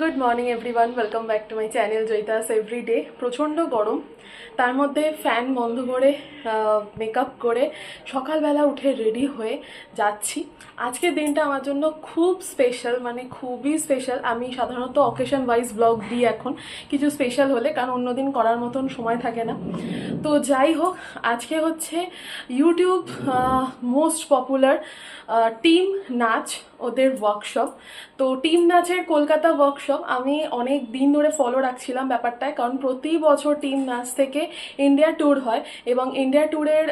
Good morning everyone welcome back to my channel Joyitas every day প্রচণ্ড গরম। তার মধ্যে ফ্যান বন্ধ করে মেকআপ করে সকালবেলা উঠে রেডি হয়ে যাচ্ছি। আজকের দিনটা আমার জন্য খুব স্পেশাল মানে খুবই স্পেশাল আমি সাধারণত অকেশন ওয়াইজ ব্লগ দিই এখন, কিছু স্পেশাল হলে, কারণ অন্যদিন করার মতন সময় থাকে না। তো যাই হোক, আজকে হচ্ছে ইউটিউব মোস্ট পপুলার টিম নাচ ওদের ওয়ার্কশপ তো টিম নাচের কলকাতা ওয়ার্কশপ আমি অনেক দিন ধরে ফলো রাখছিলাম ব্যাপারটায়, কারণ প্রতি বছর টিম ম্যাচ থেকে ইন্ডিয়া ট্যুর হয় এবং ইন্ডিয়া ট্যুরের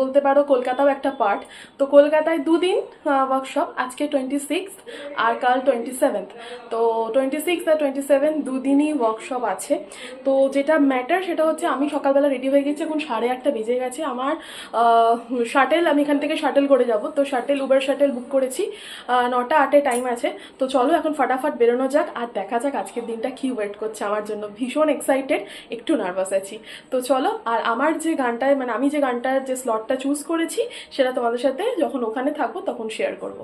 বলতে পারো কলকাতাও একটা পার্ট তো কলকাতায় দুদিন ওয়ার্কশপ আজকে টোয়েন্টি সিক্স আর কাল টোয়েন্টি সেভেন্থ তো টোয়েন্টি সিক্স আর টোয়েন্টি সেভেন দুদিনই ওয়ার্কশপ আছে। তো যেটা ম্যাটার সেটা হচ্ছে আমি সকালবেলা রেডি হয়ে গেছি, এখন সাড়ে আটটা বেজে গেছে। আমার শাটেল আমি এখান থেকে শাটেল করে যাব। তো শাটেল উবার শাটেল বুক করেছি। নটা আটে টাইম আছে। তো চলো এখন ফটাফট বেরোনো যাক। আর দেখা যাক আজকের দিনটা কি ওয়েট করছে আমার জন্য। ভীষণ এক্সাইটেড একটু নার্ভাস আছি। তো চলো, আর আমার যে গানটায় মানে আমি যে গানটার যে স্লটটা চুজ করেছি, সেটা তোমাদের সাথে যখন ওখানে থাকব তখন শেয়ার করব।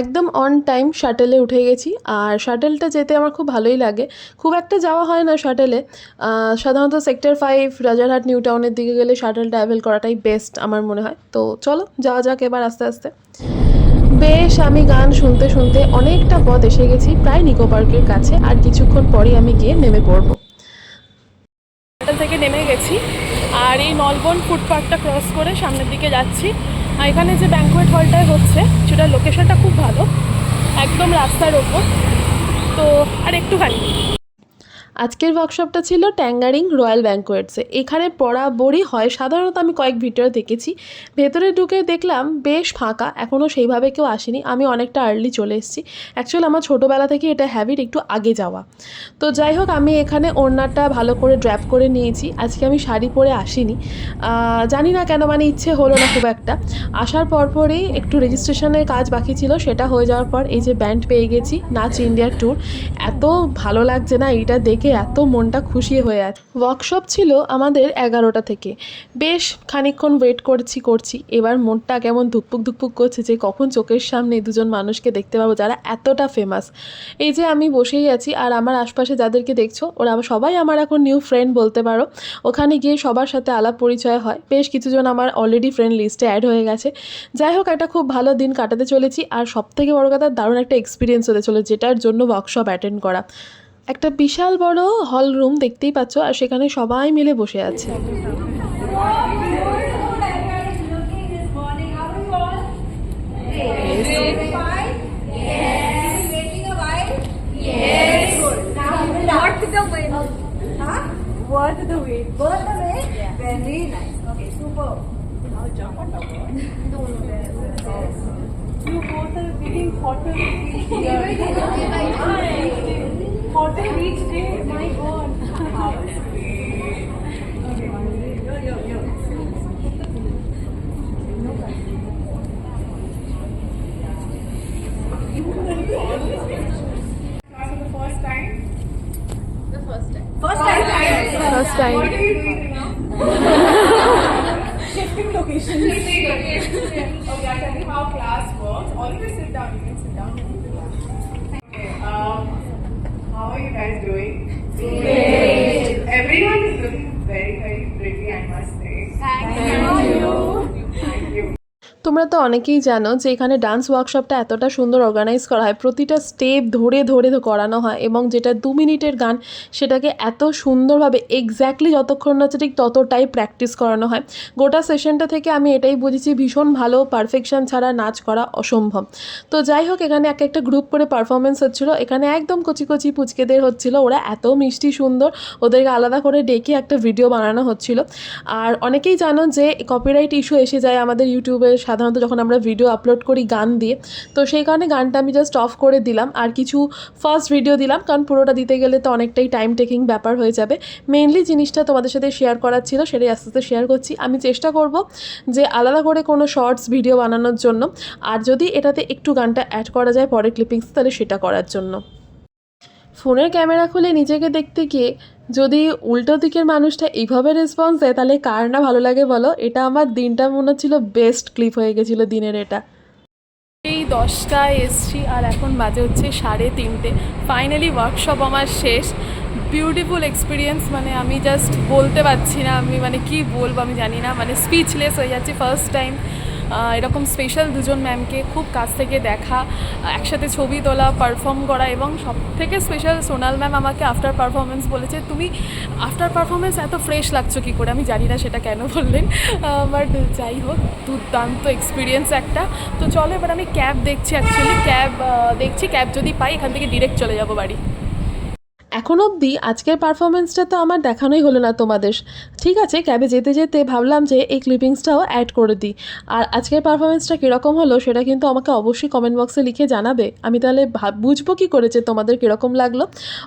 একদম অন টাইম শাটেলে উঠে গেছি। আর শাটেলটা যেতে আমার খুব ভালোই লাগে। খুব একটা যাওয়া হয় না শাটেলে সাধারণত সেক্টর ফাইভ রাজারহাট নিউ টাউনের দিকে গেলে শাটেল ট্রাভেল করাটাই বেস্ট আমার মনে হয়। তো চলো, যাওয়া যাক এবার আস্তে আস্তে। বেশ আমি গান শুনতে শুনতে অনেকটা পথ এসে গেছি, প্রায় নিকো পার্কের কাছে, আর কিছুক্ষণ পরেই আমি গিয়ে নেমে পড়ব। হোটেল থেকে নেমে গেছি, আর এই নলবন ফুটপাথটা ক্রস করে সামনের দিকে যাচ্ছি। আর এখানে যে ব্যাঙ্কোয়েট হলটায় হচ্ছে, সেটার লোকেশনটা খুব ভালো, একদম রাস্তার ওপর। তো, আর একটুখানি। আজকের ওয়ার্কশপটা ছিল ট্যাঙ্গারিং রয়্যাল ব্যাঙ্কোয়েটসে এখানে বরাবরই হয়। সাধারণত আমি কয়েক ভিডিও দেখেছি। ভেতরে ঢুকে দেখলাম, বেশ ফাঁকা। এখনও সেইভাবে কেউ আসেনি। আমি অনেকটা আর্লি চলে এসেছি। অ্যাকচুয়ালি আমার ছোটোবেলা থেকে এটা হ্যাবিট একটু আগে যাওয়া। তো যাই হোক, আমি এখানে ওড়নাটা ভালো করে ড্র্যাপ করে নিয়েছি। আজকে আমি শাড়ি পরে আসিনি। জানি না কেন মানে ইচ্ছে হলো না খুব একটা। আসার পরপরই একটু রেজিস্ট্রেশনের কাজ বাকি ছিল। সেটা হয়ে যাওয়ার পর এই যে ব্যান্ড পেয়ে গেছি, নাচ ইন্ডিয়ার ট্যুর এত ভালো লাগছে না এইটা দেখে। এত মনটা খুশি হয়ে আছে। ওয়ার্কশপ ছিল আমাদের এগারোটা থেকে। বেশ খানিকক্ষণ ওয়েট করছি করছি। এবার মনটা কেমন ধুকপুক ধুকপুক করছে যে কখন চোখের সামনে দুজন মানুষকে দেখতে পাবো যারা এতটা ফেমাস এই যে আমি বসেই আছি আর আমার আশপাশে যাদেরকে দেখছ, ওরা সবাই আমার এখন নিউ ফ্রেন্ড বলতে পারো। ওখানে গিয়ে সবার সাথে আলাপ পরিচয় হয়। বেশ কিছুজন আমার অলরেডি ফ্রেন্ড লিস্টে অ্যাড হয়ে গেছে। যাই হোক, একটা খুব ভালো দিন কাটাতে চলেছি। আর সব থেকে বড় কথা, দারুণ একটা এক্সপিরিয়েন্স হতে চলে যেটার জন্য ওয়ার্কশপ অ্যাটেন্ড করা। একটা বিশাল বড় হল রুম দেখতেই পাচ্ছ আর সেখানে সবাই মিলে বসে আছে the wait. Huh? Worth next time. Shifting locations. Shifting locations. Okay, I'll tell you how class works. Always sit down. You can sit down. Okay, um, how are you guys doing? Great. Everyone তোমরা তো অনেকেই জানো যে এখানে dance ওয়ার্কশপটা এতটা সুন্দর organise করা হয়, প্রতিটা স্টেপ ধরে ধরে করানো হয় এবং যেটা দু মিনিটের গান সেটাকে এত সুন্দরভাবে এক্স্যাক্টলি যতক্ষণ না ঠিক ততটাই প্র্যাকটিস করানো হয়। গোটা সেশনটা থেকে আমি এটাই বুঝেছি ভীষণ ভালো পারফেকশন ছাড়া নাচ করা অসম্ভব। তো যাই হোক, এখানে এক একটা গ্রুপ করে পারফরমেন্স হচ্ছিল, এখানে একদম কচি কচি পুচকেদের হচ্ছিল, ওরা এত মিষ্টি সুন্দর, ওদেরকে আলাদা করে ডেকে একটা ভিডিও বানানো হচ্ছিল। আর অনেকেই জানো যে কপিরাইট ইস্যু এসে যায় আমাদের ইউটিউবে সাধারণত যখন আমরা ভিডিও আপলোড করি গান দিয়ে, তো সেই কারণে গানটা আমি জাস্ট অফ করে দিলাম আর কিছু ফার্স্ট ভিডিও দিলাম, কারণ পুরোটা দিতে গেলে তো অনেকটাই টাইম টেকিং ব্যাপার হয়ে যাবে। মেনলি জিনিসটা তোমাদের সাথে শেয়ার করার ছিল, সেটাই আস্তে আস্তে শেয়ার করছি। আমি চেষ্টা করব যে আলাদা করে কোনো শর্টস ভিডিও বানানোর জন্য, আর যদি এটাতে একটু গানটা অ্যাড করা যায় পরে ক্লিপিংস তাহলে সেটা করার জন্য। ফোনের ক্যামেরা খুলে নিজেকে দেখতে গিয়ে যদি উল্টো দিকের মানুষটা এইভাবে রেসপন্স দেয়, তাহলে কার না ভালো লাগে বলো? এটা আমার দিনটা মনে হচ্ছিল বেস্ট ক্লিপ হয়ে গেছিল দিনের এটা। এই দশটায় এসছি আর এখন বাজে হচ্ছে সাড়ে তিনটে। ফাইনালি ওয়ার্কশপ আমার শেষ। বিউটিফুল এক্সপিরিয়েন্স মানে আমি জাস্ট বলতে পারছি না আমি মানে কি বলব আমি জানি না। মানে স্পিচলেস হয়ে যাচ্ছি ফার্স্ট টাইম এরকম স্পেশাল দুজন ম্যামকে খুব কাছ থেকে দেখা, একসাথে ছবি তোলা পারফর্ম করা এবং সব থেকে স্পেশাল সোনাল ম্যাম আমাকে আফটার পারফরমেন্স বলেছে, তুমি আফটার পারফরমেন্স এত ফ্রেশ লাগছো কী করে? আমি জানি না সেটা কেন বললেন বাট যাই হোক, দুর্দান্ত এক্সপিরিয়েন্স একটা। তো চলো এবার আমি ক্যাব দেখছি অ্যাকচুয়ালি ক্যাব দেখছি ক্যাব যদি পাই এখান থেকে ডিরেক্ট চলে যাব বাড়ি। এখন অবধি আজকের পারফরমেন্সটা তো আমার দেখানোই হলো না তোমাদের। ঠিক আছে, ক্যাবে যেতে যেতে ভাবলাম যে এই ক্লিপিংসটাও অ্যাড করে দিই। আর আজকের পারফরমেন্সটা কীরকম হলো সেটা কিন্তু আমাকে অবশ্যই কমেন্ট বক্সে লিখে জানাবে। আমি তাহলে বুঝব কী করেছে তোমাদের কীরকম লাগল।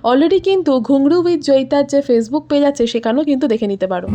অলরেডি কিন্তু ঘুংরু উইথ জয়িতার যে ফেসবুক পেজ আছে, সেখানেও কিন্তু দেখে নিতে পারো।